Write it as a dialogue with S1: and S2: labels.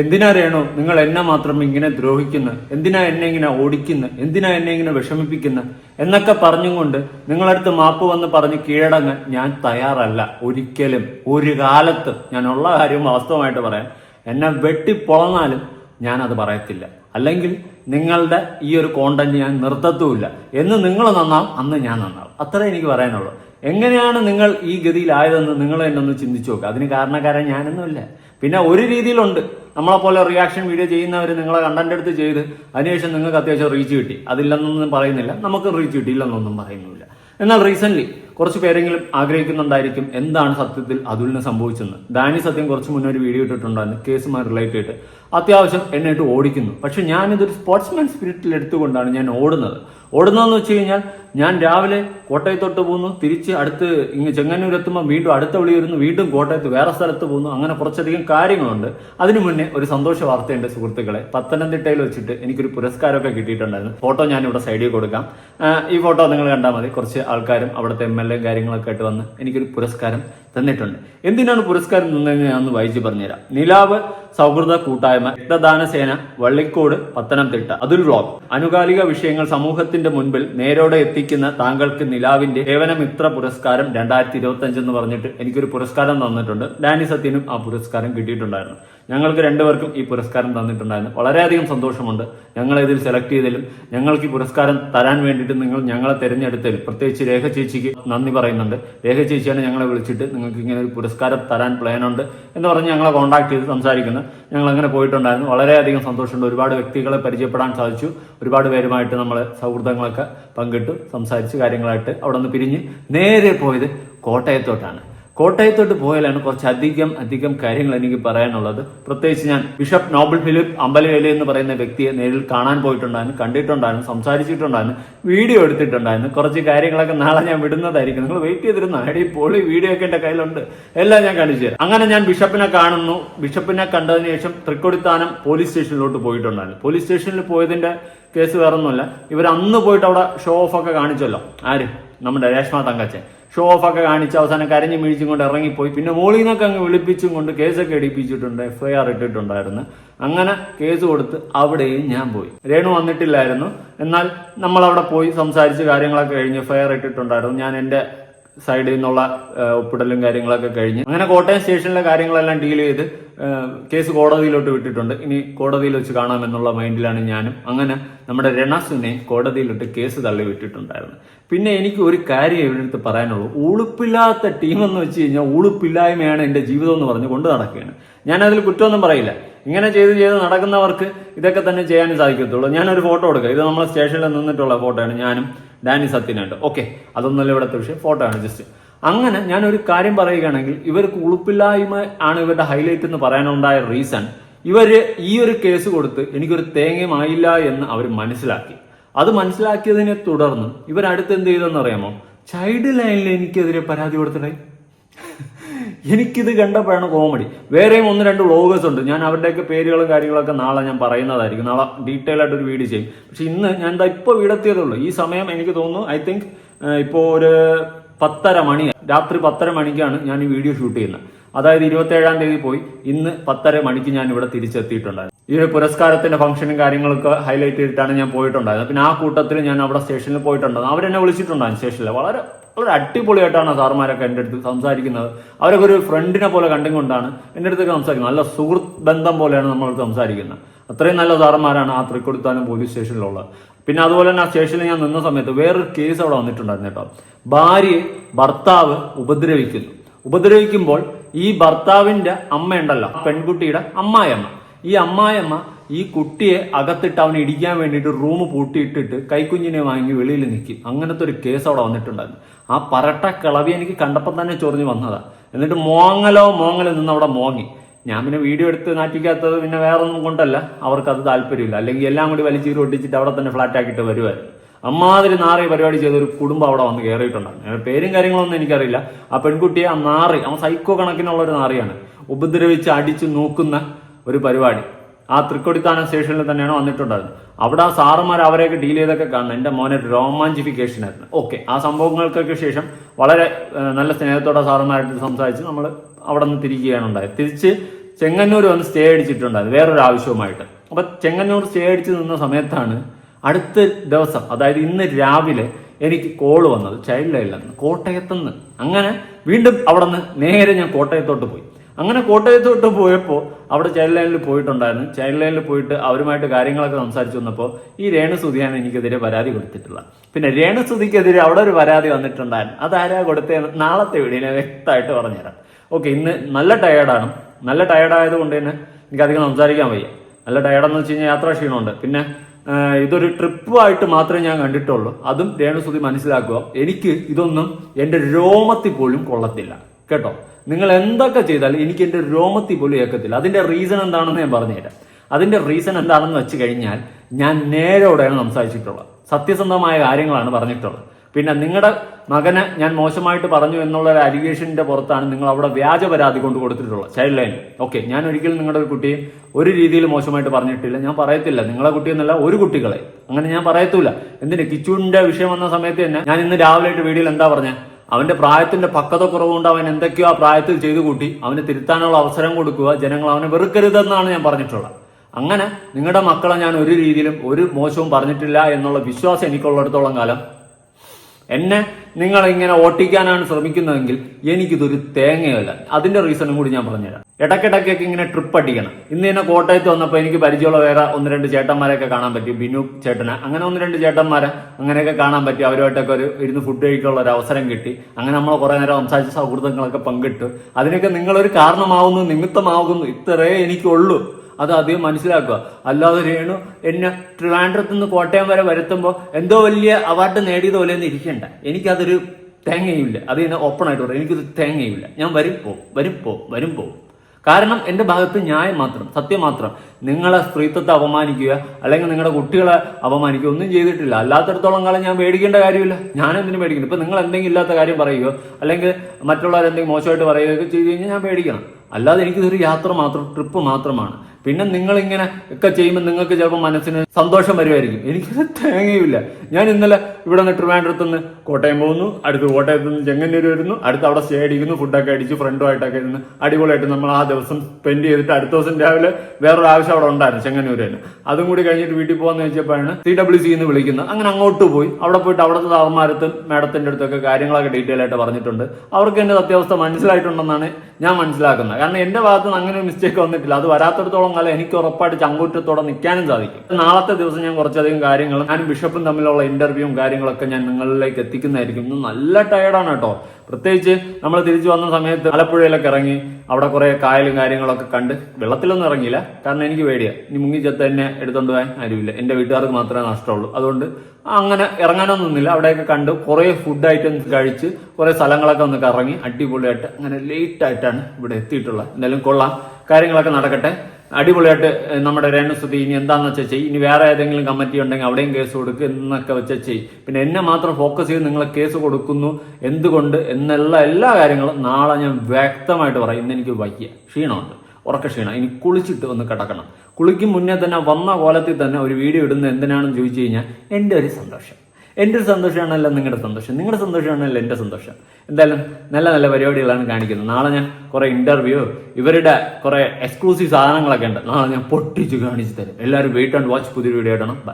S1: എന്തിനാ രേണു നിങ്ങൾ എന്നെ മാത്രം ഇങ്ങനെ ദ്രോഹിക്കുന്നു? എന്തിനാ എന്നെ ഇങ്ങനെ ഓടിക്കുന്നു? എന്തിനാ എന്നെ ഇങ്ങനെ വിഷമിപ്പിക്കുന്നു? എന്നൊക്കെ പറഞ്ഞുകൊണ്ട് നിങ്ങളടുത്ത് മാപ്പ് വന്ന് പറഞ്ഞ് കീഴടങ്ങാൻ ഞാൻ തയ്യാറല്ല. ഒരിക്കലും. ഒരു കാലത്ത്. ഞാൻ ഉള്ള കാര്യം വാസ്തവമായിട്ട് പറയാം. എന്നെ വെട്ടിപ്പൊളന്നാലും അത് പറയത്തില്ല. അല്ലെങ്കിൽ നിങ്ങളുടെ ഈ ഒരു കോണ്ടന്റ് ഞാൻ നിർത്തത്തുമില്ല. എന്ന് നിങ്ങൾ നന്നാവും അന്ന് ഞാൻ നന്നാവും. അത്രേ എനിക്ക് പറയാനുള്ളൂ. എങ്ങനെയാണ് നിങ്ങൾ ഈ ഗതിയിലായതെന്ന് നിങ്ങൾ തന്നെ ഒന്ന് ചിന്തിച്ചു നോക്കുക അതിന് കാരണക്കാരൻ ഞാനൊന്നുമില്ല. പിന്നെ ഒരു രീതിയിലുണ്ട്. നമ്മളെ പോലെ റിയാക്ഷൻ വീഡിയോ ചെയ്യുന്നവർ നിങ്ങളെ കണ്ടന്റ് എടുത്ത് ചെയ്ത് അതിനുശേഷം നിങ്ങൾക്ക് അത്യാവശ്യം റീച്ച് കിട്ടി. അതില്ലെന്നൊന്നും പറയുന്നില്ല. നമുക്ക് റീച്ച് കിട്ടിയില്ലെന്നൊന്നും പറയുന്നില്ല. എന്നാൽ റീസെന്റ് കുറച്ച് പേരെങ്കിലും ആഗ്രഹിക്കുന്നുണ്ടായിരിക്കും എന്താണ് സത്യത്തിൽ അതുലിന് സംഭവിച്ചെന്ന്. ഡാനി സത്യം കുറച്ച് മുന്നേ ഒരു വീഡിയോ ഇട്ടിട്ടുണ്ടായിരുന്നു. കേസുമായി റിലേറ്റ് ചെയ്തിട്ട് അത്യാവശ്യം എണ്ണയിട്ട് ഓടിക്കുന്നു. പക്ഷെ ഞാൻ ഇതൊരു സ്പോർട്സ്മാൻ സ്പിരിറ്റിൽ എടുത്തുകൊണ്ടാണ് ഞാൻ ഓടുന്നത്. ഓടുന്നതെന്ന് വെച്ച് കഴിഞ്ഞാൽ ഞാൻ രാവിലെ കോട്ടയത്തോട്ട് പോകുന്നു തിരിച്ച് അടുത്ത് ഇങ്ങ് ചെങ്ങന്നൂർ എത്തുമ്പോൾ വീണ്ടും അടുത്ത വിളി വരുന്നു വീണ്ടും കോട്ടയത്ത് വേറെ സ്ഥലത്ത് പോകുന്നു അങ്ങനെ കുറച്ചധികം കാര്യങ്ങളുണ്ട്. അതിനു മുന്നേ ഒരു സന്തോഷ വാർത്തയുണ്ട് സുഹൃത്തുക്കളെ പത്തനംതിട്ടയിൽ വെച്ചിട്ട് എനിക്കൊരു പുരസ്കാരമൊക്കെ കിട്ടിയിട്ടുണ്ടായിരുന്നു. ഫോട്ടോ ഞാൻ ഇവിടെ സൈഡിൽ കൊടുക്കാം. ഈ ഫോട്ടോ നിങ്ങൾ കണ്ടാൽ മതി. കുറച്ച് ആൾക്കാരും അവിടുത്തെ എം എൽ എ കാര്യങ്ങളൊക്കെ ആയിട്ട് വന്ന് എനിക്കൊരു പുരസ്കാരം തന്നിട്ടുണ്ട്. എന്തിനാണ് പുരസ്കാരം തന്നതെന്ന് ഞാൻ ഒന്ന് വായിച്ചു പറഞ്ഞുതരാം. നിലാവ് സൗഹൃദ കൂട്ടായ്മ രക്തദാന സേന വള്ളിക്കോട് പത്തനംതിട്ട. അതൊരു വ്ളോഗ് അനുകാലിക വിഷയങ്ങൾ സമൂഹത്തിന്റെ മുൻപിൽ നേരോടെ എത്തിക്കുന്ന താങ്കൾക്ക് നിലാവിന്റെ സേവനമിത്ര പുരസ്കാരം രണ്ടായിരത്തി ഇരുപത്തി അഞ്ച് എന്ന് പറഞ്ഞിട്ട് എനിക്കൊരു പുരസ്കാരം തന്നിട്ടുണ്ട്. ഡാനി സത്യനും ആ പുരസ്കാരം കിട്ടിയിട്ടുണ്ടായിരുന്നു. ഞങ്ങൾക്ക് രണ്ടുപേർക്കും ഈ പുരസ്കാരം തന്നിട്ടുണ്ടായിരുന്നു. വളരെയധികം സന്തോഷമുണ്ട്. ഞങ്ങളെ ഇതിൽ സെലക്ട് ചെയ്തതിലും ഞങ്ങൾക്ക് ഈ പുരസ്കാരം തരാൻ വേണ്ടിയിട്ട് നിങ്ങൾ ഞങ്ങളെ തിരഞ്ഞെടുത്തതിൽ പ്രത്യേകിച്ച് രേഖ ചേച്ചിക്ക് നന്ദി പറയുന്നുണ്ട്. രേഖ ചേച്ചിയാണ് ഞങ്ങളെ വിളിച്ചിട്ട് നിങ്ങൾക്ക് ഇങ്ങനെ ഒരു പുരസ്കാരം തരാൻ പ്ലാൻ ഉണ്ട് എന്ന് പറഞ്ഞ് ഞങ്ങളെ കോൺടാക്ട് ചെയ്ത് സംസാരിക്കുന്നത് ഞങ്ങൾ അങ്ങനെ പോയിട്ടുണ്ടായിരുന്നു. വളരെയധികം സന്തോഷമുണ്ട്. ഒരുപാട് വ്യക്തികളെ പരിചയപ്പെടാൻ സാധിച്ചു. ഒരുപാട് പേരുമായിട്ട് നമ്മൾ സൗഹൃദങ്ങളൊക്കെ പങ്കിട്ടു സംസാരിച്ച് കാര്യങ്ങളായിട്ട് അവിടെ നിന്ന് പിരിഞ്ഞ് നേരെ പോയത് കോട്ടയത്തോട്ടാണ്. കോട്ടയത്തോട്ട് പോയാലാണ് കുറച്ച് അധികം അധികം കാര്യങ്ങൾ എനിക്ക് പറയാനുള്ളത്. പ്രത്യേകിച്ച് ഞാൻ ബിഷപ്പ് നോബൽ ഫിലിപ്പ് അമ്പലവേലി എന്ന് പറയുന്ന വ്യക്തിയെ നേരിൽ കാണാൻ പോയിട്ടുണ്ടായിരുന്നു കണ്ടിട്ടുണ്ടായിരുന്നു സംസാരിച്ചിട്ടുണ്ടായിരുന്നു വീഡിയോ എടുത്തിട്ടുണ്ടായിരുന്നു. കുറച്ച് കാര്യങ്ങളൊക്കെ നാളെ ഞാൻ വിടുന്നതായിരിക്കും. നിങ്ങൾ വെയിറ്റ് ചെയ്തിരുന്ന? അടി പോളി വീഡിയോ ഒക്കെ എന്റെ കയ്യിലുണ്ട്. എല്ലാം ഞാൻ കാണിച്ചു തരാം. അങ്ങനെ ഞാൻ ബിഷപ്പിനെ കാണുന്നു. ബിഷപ്പിനെ കണ്ടതിന് ശേഷം തൃക്കൊടിത്താനം പോലീസ് സ്റ്റേഷനിലോട്ട് പോയിട്ടുണ്ടായിരുന്നു. പോലീസ് സ്റ്റേഷനിൽ പോയതിന്റെ കേസ് വേറൊന്നുമല്ല. ഇവർ അന്ന് പോയിട്ട് അവിടെ ഷോ ഓഫ് ഒക്കെ കാണിച്ചല്ലോ. ആര്? നമ്മുടെ രേഷ്മ തങ്കച്ചൻ. ഷോ ഓഫ് ഒക്കെ കാണിച്ച് അവസാനം കരഞ്ഞു മിഴിച്ചും കൊണ്ട് ഇറങ്ങിപ്പോയി. പിന്നെ മോളിൽ നിന്നൊക്കെ അങ്ങ് വിളിപ്പിച്ചും കൊണ്ട് കേസൊക്കെ എടുപ്പിച്ചിട്ടുണ്ട് എഫ് ഐ ആർ ഇട്ടിട്ടുണ്ടായിരുന്നു. അങ്ങനെ കേസ് കൊടുത്ത് അവിടെയും ഞാൻ പോയി. രേണു വന്നിട്ടില്ലായിരുന്നു. എന്നാൽ നമ്മൾ അവിടെ പോയി സംസാരിച്ച് കാര്യങ്ങളൊക്കെ കഴിഞ്ഞ് എഫ് ഐ ആർ ഇട്ടിട്ടുണ്ടായിരുന്നു. ഞാൻ എന്റെ സൈഡിൽ നിന്നുള്ള ഒപ്പിടലും കാര്യങ്ങളൊക്കെ കഴിഞ്ഞ് അങ്ങനെ കോട്ടയം സ്റ്റേഷനിലെ കാര്യങ്ങളെല്ലാം ഡീൽ ചെയ്ത് കേസ് കോടതിയിലോട്ട് വിട്ടിട്ടുണ്ട്. ഇനി കോടതിയിൽ വെച്ച് കാണാമെന്നുള്ള മൈൻഡിലാണ് ഞാനും. അങ്ങനെ നമ്മുടെ രണാസിനെ കോടതിയിലോട്ട് കേസ് തള്ളി വിട്ടിട്ടുണ്ടായിരുന്നു. പിന്നെ എനിക്ക് ഒരു കാര്യം ഇവിടെ അടുത്ത് പറയാനുള്ളൂ. ഉളുപ്പില്ലാത്ത ടീം എന്ന് വെച്ച് കഴിഞ്ഞാൽ ഉളുപ്പില്ലായ്മയാണ് എന്റെ ജീവിതം എന്ന് പറഞ്ഞ് കൊണ്ട് നടക്കുകയാണ്. ഞാനതിൽ കുറ്റമൊന്നും പറയില്ല. ഇങ്ങനെ ചെയ്ത് ചെയ്ത് നടക്കുന്നവർക്ക് ഇതൊക്കെ തന്നെ ചെയ്യാൻ സാധിക്കത്തുള്ളൂ. ഞാനൊരു ഫോട്ടോ എടുക്കുക ഇത് നമ്മൾ സ്റ്റേഷനിൽ നിന്നിട്ടുള്ള ഫോട്ടോയാണ് ഞാനും ഡാനി സത്യനായിട്ട്. ഓക്കെ അതൊന്നുമല്ല ഇവിടുത്തെ വിഷയം. ഫോട്ടോ ആണ് ജസ്റ്റ് അങ്ങനെ ഞാൻ ഒരു കാര്യം പറയുകയാണെങ്കിൽ ഇവർക്ക് ഉളുപ്പില്ലായ്മ ആണ് ഇവരുടെ ഹൈലൈറ്റ് എന്ന് പറയാനുണ്ടായ റീസൺ ഇവർ ഈ ഒരു കേസ് കൊടുത്ത് എനിക്കൊരു തേങ്ങയും ആയില്ല എന്ന് അവർ മനസ്സിലാക്കി. അത് മനസ്സിലാക്കിയതിനെ തുടർന്ന് ഇവരടുത്ത് എന്ത് ചെയ്തെന്ന് അറിയാമോ ചൈൽഡ് ലൈനിൽ എനിക്കെതിരെ പരാതി കൊടുത്തിട്ടായി എനിക്കിത് കണ്ടപ്പോഴാണ് കോമഡി. വേറെയും ഒന്ന് രണ്ട് വ്ളോഗേഴ്സ് ഉണ്ട്. ഞാൻ അവരുടെയൊക്കെ പേരുകളും കാര്യങ്ങളൊക്കെ നാളെ ഞാൻ പറയുന്നതായിരിക്കും. നാളെ ഡീറ്റെയിൽ ആയിട്ട് ഒരു വീഡിയോ ചെയ്യും. പക്ഷെ ഇന്ന് ഞാൻ എന്താ ഇപ്പോൾ വീടെത്തിയതേ ഉള്ളൂ. ഈ സമയം എനിക്ക് തോന്നുന്നു ഐ തിങ്ക് ഇപ്പോൾ ഒരു പത്തര മണി രാത്രി പത്തര മണിക്കാണ് ഞാൻ ഈ വീഡിയോ ഷൂട്ട് ചെയ്യുന്നത്. അതായത് ഇരുപത്തി ഏഴാം തീയതി പോയി. ഇന്ന് പത്തര മണിക്ക് ഞാൻ ഇവിടെ തിരിച്ചെത്തിയിട്ടുണ്ടായിരുന്നു. ഈ ഒരു പുരസ്കാരത്തിന്റെ ഫംഗ്ഷനും കാര്യങ്ങളൊക്കെ ഹൈലൈറ്റ് ചെയ്തിട്ടാണ് ഞാൻ പോയിട്ടുണ്ടായിരുന്നത്. പിന്നെ ആ കൂട്ടത്തിൽ ഞാൻ അവിടെ സ്റ്റേഷനിൽ പോയിട്ടുണ്ടായിരുന്നു. അവരെന്നെ വിളിച്ചിട്ടുണ്ടായിരുന്നു സ്റ്റേഷനിൽ വളരെ വളരെ അടിപൊളിയായിട്ടാണ് സാറുമാരൊക്കെ എന്റെ അടുത്ത് സംസാരിക്കുന്നത്. അവരൊക്കെ ഒരു ഫ്രണ്ടിനെ പോലെ കണ്ടും കൊണ്ടാണ് എന്റെ അടുത്തൊക്കെ സംസാരിക്കുന്നത്. നല്ല സുഹൃത്ത് ബന്ധം പോലെയാണ് നമ്മൾ സംസാരിക്കുന്നത്. അത്രയും നല്ല സാറന്മാരാണ് ആ തൃക്കൊടുത്താനും പോലീസ് സ്റ്റേഷനിലുള്ളത്. പിന്നെ അതുപോലെ തന്നെ ആ സ്റ്റേഷനിൽ ഞാൻ നിന്ന സമയത്ത് വേറൊരു കേസ് അവിടെ വന്നിട്ടുണ്ടായിരുന്നു കേട്ടോ. ഭാര്യയെ ഭർത്താവ് ഉപദ്രവിക്കുന്നു. ഉപദ്രവിക്കുമ്പോൾ ഈ ഭർത്താവിന്റെ അമ്മയുണ്ടല്ലോ പെൺകുട്ടിയുടെ അമ്മായിയമ്മ. ഈ അമ്മായിയമ്മ ഈ കുട്ടിയെ അകത്തിട്ട് അവനെ ഇടിക്കാൻ വേണ്ടിയിട്ട് റൂം പൂട്ടിയിട്ടിട്ട് കൈക്കുഞ്ഞിനെ വാങ്ങി വെളിയിൽ നിൽക്കും അങ്ങനത്തെ ഒരു കേസ് അവിടെ വന്നിട്ടുണ്ടായിരുന്നു. ആ പരട്ട കിളവി എനിക്ക് കണ്ടപ്പോൾ തന്നെ ചൊറിഞ്ഞ് വന്നതാ. എന്നിട്ട് മോങ്ങലോ മോങ്ങലോ നിന്ന് അവിടെ മോങ്ങി. ഞാൻ പിന്നെ വീഡിയോ എടുത്ത് നാറ്റിക്കാത്തത് പിന്നെ വേറെ ഒന്നും കൊണ്ടല്ല. അവർക്ക് അത് താല്പര്യമില്ല. അല്ലെങ്കിൽ എല്ലാം കൂടി വലിച്ചീരി ഒട്ടിച്ചിട്ട് അവിടെ തന്നെ ഫ്ലാറ്റ് ആക്കിയിട്ട് വരുമായിരുന്നു അമ്മാതിരി നാറി പരിപാടി ചെയ്ത ഒരു കുടുംബം അവിടെ വന്ന് കയറിയിട്ടുണ്ടായിരുന്നു പേരും കാര്യങ്ങളൊന്നും എനിക്കറിയില്ല. ആ പെൺകുട്ടിയെ ആ നാറി അവൻ സൈക്കോ കണക്കിനുള്ള ഒരു നാറിയാണ്. ഉപദ്രവിച്ച് അടിച്ചു നോക്കുന്ന ഒരു പരിപാടി. ആ തൃക്കൊടിത്താനം സ്റ്റേഷനിൽ തന്നെയാണ് വന്നിട്ടുണ്ടായിരുന്നത്. അവിടെ ആ സാറുമാർ അവരെയൊക്കെ ഡീൽ ചെയ്തൊക്കെ കാണണം എന്റെ മോനെ റോമാഞ്ചിഫിക്കേഷൻ ആയിരുന്നു. ഓക്കെ ആ സംഭവങ്ങൾക്കൊക്കെ ശേഷം വളരെ നല്ല സ്നേഹത്തോടെ സാറുമാരായിട്ട് സംസാരിച്ച് നമ്മൾ അവിടെ നിന്ന് തിരിക്കുകയാണ് ഉണ്ടായത്. തിരിച്ച് ചെങ്ങന്നൂർ വന്ന് സ്റ്റേ അടിച്ചിട്ടുണ്ടായിരുന്നു വേറൊരു ആവശ്യവുമായിട്ട്. അപ്പൊ ചെങ്ങന്നൂർ സ്റ്റേ അടിച്ച് നിന്ന സമയത്താണ് അടുത്ത ദിവസം അതായത് ഇന്ന് രാവിലെ എനിക്ക് കോൾ വന്നത് ചൈൽഡ് ലൈനിൽ നിന്ന് കോട്ടയത്തുനിന്ന്. അങ്ങനെ വീണ്ടും അവിടെ നിന്ന് നേരെ ഞാൻ കോട്ടയത്തോട്ട് പോയി. അങ്ങനെ കോട്ടയത്തോട്ട് പോയപ്പോൾ അവിടെ ചൈൽഡ് ലൈനിൽ പോയിട്ടുണ്ടായിരുന്നു. ചൈൽഡ് ലൈനിൽ പോയിട്ട് അവരുമായിട്ട് കാര്യങ്ങളൊക്കെ സംസാരിച്ചു വന്നപ്പോൾ ഈ രേണുസുതിയാണ് എനിക്കെതിരെ പരാതി കൊടുത്തിട്ടുള്ളത്. പിന്നെ രേണുസുതിക്കെതിരെ അവിടെ ഒരു പരാതി വന്നിട്ടുണ്ടായിരുന്നു. അതാരാ കൊടുത്തേ നാളത്തെ ഞാൻ വ്യക്തമായിട്ട് പറഞ്ഞുതരാം. ഓക്കെ ഇന്ന് നല്ല ടയേർഡാണ് നല്ല ടയേർഡായത് കൊണ്ട് തന്നെ എനിക്കധികം സംസാരിക്കാൻ വയ്യ. നല്ല ടയേർഡെന്ന് വെച്ച് കഴിഞ്ഞാൽ യാത്രാ ക്ഷീണമുണ്ട്. പിന്നെ ഇതൊരു ട്രിപ്പായിട്ട് മാത്രമേ ഞാൻ കണ്ടിട്ടുള്ളൂ. അതും രേണുസുതി മനസ്സിലാക്കുക. എനിക്ക് ഇതൊന്നും എന്റെ രോമത്തിൽ പോലും കൊള്ളത്തില്ല. കേട്ടോ? നിങ്ങൾ എന്തൊക്കെ ചെയ്താൽ എനിക്ക് എന്റെ രോമത്തിൽ പോലും ഏക്കത്തില്ല അതിന്റെ റീസൺ എന്താണെന്ന് ഞാൻ പറഞ്ഞുതരാം. അതിന്റെ റീസൺ എന്താണെന്ന് വെച്ച് കഴിഞ്ഞാൽ ഞാൻ നേരോടെയാണ് സംസാരിച്ചിട്ടുള്ളത്. സത്യസന്ധമായ കാര്യങ്ങളാണ് പറഞ്ഞിട്ടുള്ളത്. പിന്നെ നിങ്ങളുടെ മകനെ ഞാൻ മോശമായിട്ട് പറഞ്ഞു എന്നുള്ള ഒരു അലിഗേഷന്റെ പുറത്താണ് നിങ്ങൾ അവിടെ വ്യാജ പരാതി കൊണ്ട് കൊടുത്തിട്ടുള്ളത്. ചൈൽഡ് ലൈൻ ഓക്കെ ഞാൻ ഒരിക്കലും നിങ്ങളുടെ ഒരു കുട്ടിയെ ഒരു രീതിയിൽ മോശമായിട്ട് പറഞ്ഞിട്ടില്ല. ഞാൻ പറയത്തില്ല. നിങ്ങളെ കുട്ടി എന്നല്ല ഒരു കുട്ടികളെ. അങ്ങനെ ഞാൻ പറയത്തില്ല എന്തിന്? കിച്ചുവിന്റെ വിഷയം വന്ന സമയത്ത് തന്നെ ഞാൻ ഇന്ന് രാവിലെ ആയിട്ട് വീഡിയോയിൽ എന്താ പറഞ്ഞത് അവന്റെ പ്രായത്തിന്റെ പക്വത കുറവുകൊണ്ട് അവൻ എന്തൊക്കെയോ ആ പ്രായത്തിൽ ചെയ്തു കൂട്ടി. അവന് തിരുത്താനുള്ള അവസരം കൊടുക്കുക. ജനങ്ങൾ അവനെ വെറുക്കരുതെന്നാണ് ഞാൻ പറഞ്ഞിട്ടുള്ളത്. അങ്ങനെ നിങ്ങളുടെ മക്കളെ ഞാൻ ഒരു രീതിയിലും ഒരു മോശവും പറഞ്ഞിട്ടില്ല എന്നുള്ള വിശ്വാസം എനിക്കുള്ളിടത്തോളം കാലം എന്നെ നിങ്ങൾ ഇങ്ങനെ ഓട്ടിക്കാനാണ് ശ്രമിക്കുന്നതെങ്കിൽ എനിക്കിതൊരു തേങ്ങയല്ല. അതിന്റെ റീസണും കൂടി ഞാൻ പറഞ്ഞുതരാം. ഇടയ്ക്കിടയ്ക്കൊക്കെ ഇങ്ങനെ ട്രിപ്പ് അടിക്കണം. ഇന്ന് തന്നെ കോട്ടയത്ത് വന്നപ്പോൾ എനിക്ക് പരിചയമുള്ള വേറെ ഒന്ന് രണ്ട് ചേട്ടന്മാരെയൊക്കെ കാണാൻ പറ്റി. ബിനു ചേട്ടനെ അങ്ങനെ ഒന്ന് രണ്ട് ചേട്ടന്മാരെ അങ്ങനെയൊക്കെ കാണാൻ പറ്റി. അവരുമായിട്ടൊക്കെ ഒരു ഇരുന്ന് ഫുഡ് കഴിക്കാനുള്ള ഒരു അവസരം കിട്ടി. അങ്ങനെ നമ്മൾ കുറെ നേരം സംസാരിച്ച സൗഹൃദങ്ങളൊക്കെ പങ്കിട്ടു. അതിനൊക്കെ നിങ്ങളൊരു കാരണമാവുന്നു നിമിത്തമാകുന്നു ഇത്രേ എനിക്കുള്ളൂ. അത് അധികം മനസ്സിലാക്കുക. അല്ലാതെ രേണു എന്നെ ട്രിവാൻഡ്രത്ത് നിന്ന് കോട്ടയം വരെ വരുത്തുമ്പോൾ എന്തോ വലിയ അവാർഡ് നേടിയത് പോലെ ഒന്നും ഇരിക്കണ്ട. എനിക്കതൊരു തേങ്ങയില്ല. അത് ഞാൻ ഓപ്പൺ ആയിട്ട് പറയും. എനിക്കത് തേങ്ങയില്ല. ഞാൻ വരും പോകും വരും പോകും വരും പോകും കാരണം എന്റെ ഭാഗത്ത് ന്യായം മാത്രം സത്യം മാത്രം. നിങ്ങളെ സ്ത്രീത്വത്തെ അപമാനിക്കുക അല്ലെങ്കിൽ നിങ്ങളുടെ കുട്ടികളെ അപമാനിക്കുക ഒന്നും ചെയ്തിട്ടില്ല. അല്ലാത്തടത്തോളം കാലം ഞാൻ പേടിക്കേണ്ട കാര്യമില്ല. ഞാൻ എന്തിനു പേടിക്കണം? ഇപ്പൊ നിങ്ങൾ എന്തെങ്കിലും ഇല്ലാത്ത കാര്യം പറയുകയോ അല്ലെങ്കിൽ മറ്റുള്ളവരെന്തെങ്കിലും മോശമായിട്ട് പറയുകയൊക്കെ ചെയ്ത് കഴിഞ്ഞാൽ ഞാൻ പേടിക്കണം. അല്ലാതെ എനിക്കിതൊരു യാത്ര മാത്രം ട്രിപ്പ് മാത്രമാണ്. പിന്നെ നിങ്ങൾ ഇങ്ങനെ ഒക്കെ ചെയ്യുമ്പോൾ നിങ്ങൾക്ക് ചിലപ്പോൾ മനസ്സിന് സന്തോഷം വരുമായിരിക്കും എനിക്കത് തേങ്ങയുമില്ല ഞാൻ ഇന്നലെ ഇവിടെ നിന്ന് ട്രിവാൻഡ്രത്ത് നിന്ന് കോട്ടയം പോകുന്നു അടുത്ത് കോട്ടയത്ത് നിന്ന് ചെങ്ങന്നൂർ വരുന്നു അടുത്ത് അവിടെ സ്റ്റേ അടിക്കുന്നു ഫുഡൊക്കെ അടിച്ച് ഫ്രണ്ടുമായിട്ടൊക്കെ ഇരുന്ന് അടിപൊളിയായിട്ട് നമ്മൾ ആ ദിവസം സ്പെൻഡ് ചെയ്തിട്ട് അടുത്ത ദിവസം രാവിലെ വേറൊരു ആവശ്യം അവിടെ ഉണ്ടായിരുന്നു ചെങ്ങന്നൂർ തന്നെ. അതും കൂടി കഴിഞ്ഞിട്ട് വീട്ടിൽ പോകാന്ന് വെച്ചപ്പോഴാണ് സി ഡബ്ല്യു സി എന്ന് വിളിക്കുന്നത്. അങ്ങനെ അങ്ങോട്ട് പോയി. അവിടെ പോയിട്ട് അവിടുത്തെ താമരത്ത് മേഡത്തിന്റെ അടുത്തൊക്കെ കാര്യങ്ങളൊക്കെ ഡീറ്റെയിൽ ആയിട്ട് പറഞ്ഞിട്ടുണ്ട്. അവർക്ക് എന്റെ സത്യാവസ്ഥ മനസ്സിലായിട്ടുണ്ടെന്നാണ് ഞാൻ മനസ്സിലാക്കുന്നത്. കാരണം എന്റെ ഭാഗത്ത് നിന്ന് അങ്ങനെ ഒരു മിസ്റ്റേക്ക് വന്നിട്ടില്ല. അത് വരാത്തിടത്തോളം കാലം എനിക്ക് ഉറപ്പായിട്ട് ചങ്കൂറ്റത്തോടെ നിൽക്കാനും സാധിക്കും. നാളത്തെ ദിവസം ഞാൻ കുറച്ചധികം കാര്യങ്ങൾ ഞാൻ ബിഷപ്പും തമ്മിലുള്ള ഇന്റർവ്യൂവും കാര്യങ്ങളൊക്കെ ഞാൻ നിങ്ങളിലേക്ക് എത്തിക്കുന്നതായിരിക്കും. ഇന്ന് നല്ല ടയർഡാണ് കേട്ടോ. പ്രത്യേകിച്ച് നമ്മൾ തിരിച്ചു വന്ന സമയത്ത് ആലപ്പുഴയിലൊക്കെ ഇറങ്ങി അവിടെ കുറെ കായലും കാര്യങ്ങളൊക്കെ കണ്ട് വെള്ളത്തിലൊന്നും ഇറങ്ങിയില്ല. കാരണം എനിക്ക് പേടിയാ. ഇനി മുങ്ങി ചെത്ത് എന്നെ എടുത്തോണ്ട് പോകാൻ ആരുമില്ല. എന്റെ വീട്ടുകാർക്ക് മാത്രമേ നഷ്ടമുള്ളൂ. അതുകൊണ്ട് അങ്ങനെ ഇറങ്ങാനൊന്നും നിന്നില്ല. അവിടെയൊക്കെ കണ്ട് കുറെ ഫുഡ് ഐറ്റംസ് കഴിച്ച് കുറെ സ്ഥലങ്ങളൊക്കെ ഒന്ന് കറങ്ങി അടിപൊളിയായിട്ട് അങ്ങനെ ലേറ്റ് ആയിട്ടാണ് ഇവിടെ എത്തിയിട്ടുള്ളത്. എന്തായാലും കൊള്ളാം. കാര്യങ്ങളൊക്കെ നടക്കട്ടെ. അടിപൊളിയായിട്ട് നമ്മുടെ രേണുസ്തുതി ഇനി എന്താന്ന് വെച്ചാൽ ചെയ്യും ഇനി വേറെ ഏതെങ്കിലും കമ്മിറ്റി ഉണ്ടെങ്കിൽ അവിടെയും കേസ് കൊടുക്കുക എന്നൊക്കെ വെച്ചാൽ ചെയ്യും പിന്നെ എന്നെ മാത്രം ഫോക്കസ് ചെയ്ത് നിങ്ങൾ കേസ് കൊടുക്കുന്നു. എന്തുകൊണ്ട്? എന്നുള്ള എല്ലാ കാര്യങ്ങളും നാളെ ഞാൻ വ്യക്തമായിട്ട് പറയും. ഇന്ന് എനിക്ക് വയ്യ. ക്ഷീണമുണ്ട്. ഉറക്ക ക്ഷീണം. ഇനി കുളിച്ചിട്ട് ഒന്ന് കിടക്കണം. കുളിക്കും മുന്നേ തന്നെ വന്ന കോലത്തിൽ തന്നെ ഒരു വീഡിയോ ഇടുന്നത് എന്തിനാണെന്ന് ചോദിച്ചു കഴിഞ്ഞാൽ എന്റെ ഒരു സന്തോഷം. എന്റെ ഒരു സന്തോഷമാണല്ലോ നിങ്ങളുടെ സന്തോഷം? നിങ്ങളുടെ സന്തോഷമാണല്ലോ എന്റെ സന്തോഷം? എന്തായാലും നല്ല നല്ല പരിപാടികളാണ് കാണിക്കുന്നത്. നാളെ ഞാൻ കുറേ ഇന്റർവ്യൂ ഇവരുടെ കുറേ എക്സ്ക്ലൂസീവ് സാധനങ്ങളൊക്കെ ഉണ്ട്. നാളെ ഞാൻ പൊട്ടിച്ച് കാണിച്ചു തരും. എല്ലാവരും വെയിറ്റ് ആൻഡ് വാച്ച് പുതിയ വീഡിയോ ഇടണം ബൈ